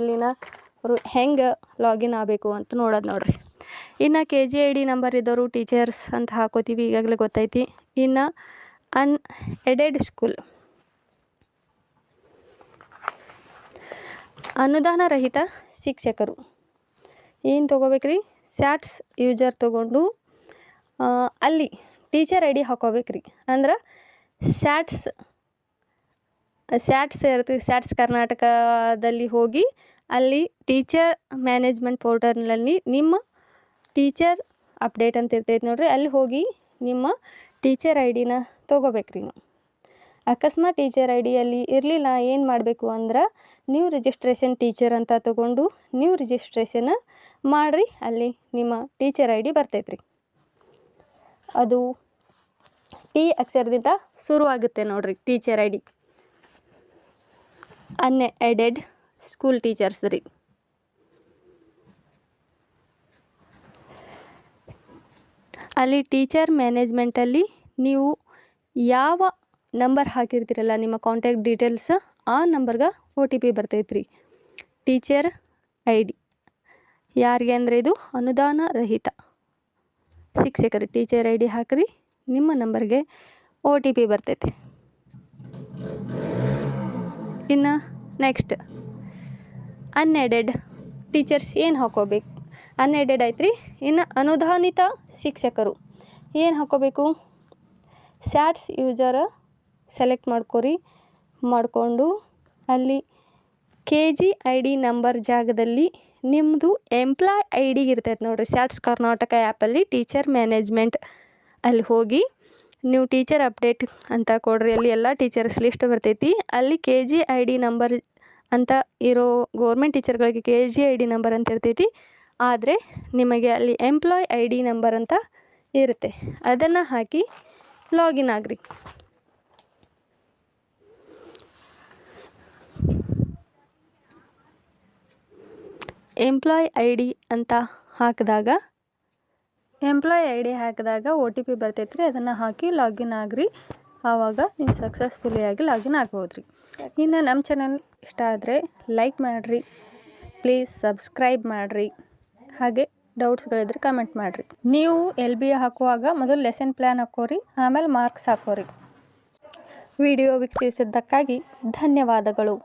ಅವರು ಹೆಂಗೆ ಲಾಗಿನ್ ಆಗಬೇಕು ಅಂತ ನೋಡೋದು ನೋಡ್ರಿ. ಇನ್ನು K G I D number ಇದ್ದವರು ಟೀಚರ್ಸ್ ಅಂತ ಹಾಕೋತೀವಿ ಈಗಾಗಲೇ ಗೊತ್ತೈತಿ. ಇನ್ನು ಅನ್ ಎಡೆಡ್ ಸ್ಕೂಲ್ ಅನುದಾನ ರಹಿತ ಶಿಕ್ಷಕರು. ಏನು ತೊಗೋಬೇಕ್ರಿ? ಸ್ಯಾಟ್ಸ್ ಯೂಜರ್ ತೊಗೊಂಡು ಅಲ್ಲಿ ಟೀಚರ್ ಐ ಡಿ ಹಾಕೋಬೇಕ್ರಿ. ಅಂದ್ರೆ ಸ್ಯಾಟ್ಸ್ ಸ್ಯಾಟ್ಸ್ ಇರುತ್ತೆ, ಸ್ಯಾಟ್ಸ್ ಕರ್ನಾಟಕದಲ್ಲಿ ಹೋಗಿ ಅಲ್ಲಿ ಟೀಚರ್ ಮ್ಯಾನೇಜ್ಮೆಂಟ್ ಪೋರ್ಟಲ್ನಲ್ಲಿ ನಿಮ್ಮ ಟೀಚರ್ ಅಪ್ಡೇಟ್ ಅಂತ ಇರ್ತೈತೆ ನೋಡಿರಿ, ಅಲ್ಲಿ ಹೋಗಿ ನಿಮ್ಮ ಟೀಚರ್ ಐ ಡಿನ ತೊಗೋಬೇಕ್ರಿ ನೀವು. ಅಕಸ್ಮಾತ್ ಟೀಚರ್ ಐ ಡಿಯಲ್ಲಿ ಇರಲಿಲ್ಲ, ಏನು ಮಾಡಬೇಕು ಅಂದ್ರೆ ನ್ಯೂ ರಿಜಿಸ್ಟ್ರೇಷನ್ ಟೀಚರ್ ಅಂತ ತೊಗೊಂಡು ನ್ಯೂ ರಿಜಿಸ್ಟ್ರೇಷನ್ ಮಾಡಿರಿ, ಅಲ್ಲಿ ನಿಮ್ಮ ಟೀಚರ್ ಐ ಡಿ ಬರ್ತೈತ್ರಿ. ಅದು ಟಿ ಅಕ್ಷರದಿಂದ ಶುರುವಾಗುತ್ತೆ ನೋಡಿರಿ, teacher I D. Unaided school teachers ರೀ. ಅಲ್ಲಿ ಟೀಚರ್ ಮ್ಯಾನೇಜ್ಮೆಂಟಲ್ಲಿ ನೀವು ಯಾವ ನಂಬರ್ ಹಾಕಿರ್ತೀರಲ್ಲ, ನಿಮ್ಮ ಕಾಂಟ್ಯಾಕ್ಟ್ ಡೀಟೇಲ್ಸ್ ಆ ನಂಬರ್ಗೆ ಒ ಟಿ ಪಿ ಬರ್ತೈತ್ರಿ. ಟೀಚರ್ ಐ ಡಿ ಯಾರಿಗೆ ಅಂದರೆ ಇದು ಅನುದಾನ ರಹಿತ. ಶಿಕ್ಷಕರು ಟೀಚರ್ ಐ ಡಿ ಹಾಕ್ರಿ, ನಿಮ್ಮ ನಂಬರ್ಗೆ ಒ ಟಿ ಪಿ ಬರ್ತೈತಿ. ಇನ್ನು ನೆಕ್ಸ್ಟ್ ಅನ್ಎಡೆಡ್ ಟೀಚರ್ಸ್ ಏನು ಹಾಕೋಬೇಕು ಅನ್ಎಡೆಡ್ ಐತ್ರಿ ಇನ್ನು ಅನುದಾನಿತ ಶಿಕ್ಷಕರು ಏನು ಹಾಕೋಬೇಕು ಸ್ಯಾಟ್ಸ್ ಯೂಸರ ಸೆಲೆಕ್ಟ್ ಮಾಡ್ಕೊರಿ. ಮಾಡಿಕೊಂಡು ಅಲ್ಲಿ K G I D number ಜಾಗದಲ್ಲಿ ನಿಮ್ಮದು ಎಂಪ್ಲಾಯ್ ಐ ಡಿ ಇರ್ತೈತೆ ನೋಡಿರಿ. ಸ್ಯಾಟ್ಸ್ ಕರ್ನಾಟಕ ಆ್ಯಪಲ್ಲಿ ಟೀಚರ್ ಮ್ಯಾನೇಜ್ಮೆಂಟ್ ಅಲ್ಲಿ ಹೋಗಿ ನೀವು ಟೀಚರ್ ಅಪ್ಡೇಟ್ ಅಂತ ಕೊಡ್ರಿ, ಅಲ್ಲಿ ಎಲ್ಲ ಟೀಚರ್ಸ್ ಲಿಸ್ಟ್ ಬರ್ತೈತಿ. ಅಲ್ಲಿ K G I D number ಅಂತ ಇರೋ government ಟೀಚರ್ಗಳಿಗೆ K G I D number ಅಂತ ಇರ್ತೈತಿ. ಆದರೆ ನಿಮಗೆ ಅಲ್ಲಿ ಎಂಪ್ಲಾಯ್ ಐ ಡಿ ನಂಬರ್ ಅಂತ ಇರುತ್ತೆ. ಅದನ್ನು ಹಾಕಿ ಲಾಗಿನ್ ಆಗ್ರಿ. ಎಂಪ್ಲಾಯ್ ಐ ಡಿ ಅಂತ ಹಾಕಿದಾಗ ಎಂಪ್ಲಾಯ್ ಐ ಡಿ ಹಾಕಿದಾಗ ಒ ಟಿ ಪಿ ಬರ್ತೈತೆ ರೀ ಅದನ್ನು ಹಾಕಿ ಲಾಗಿನ್ ಆಗ್ರಿ. ಆವಾಗ ನೀವು ಸಕ್ಸಸ್ಫುಲಿಯಾಗಿ ಲಾಗಿನ್ ಆಗ್ಬೋದು ರೀ ಇನ್ನು ನಮ್ಮ ಚಾನಲ್ ಇಷ್ಟ ಆದರೆ ಲೈಕ್ ಮಾಡಿರಿ. ಪ್ಲೀಸ್ ಸಬ್ಸ್ಕ್ರೈಬ್ ಮಾಡಿರಿ. ಹಾಗೆ ಡೌಟ್ಸ್ಗಳಿದ್ರೆ ಕಮೆಂಟ್ ಮಾಡಿರಿ. ನೀವು ಎಲ್ ಬಿ ಹಾಕುವಾಗ ಮೊದಲು ಲೆಸನ್ ಪ್ಲ್ಯಾನ್ ಹಾಕೋರಿ, ಆಮೇಲೆ ಮಾರ್ಕ್ಸ್ ಹಾಕೋರಿ. ವಿಡಿಯೋ ವೀಕ್ಷಿಸಿದ್ದಕ್ಕಾಗಿ ಧನ್ಯವಾದಗಳು.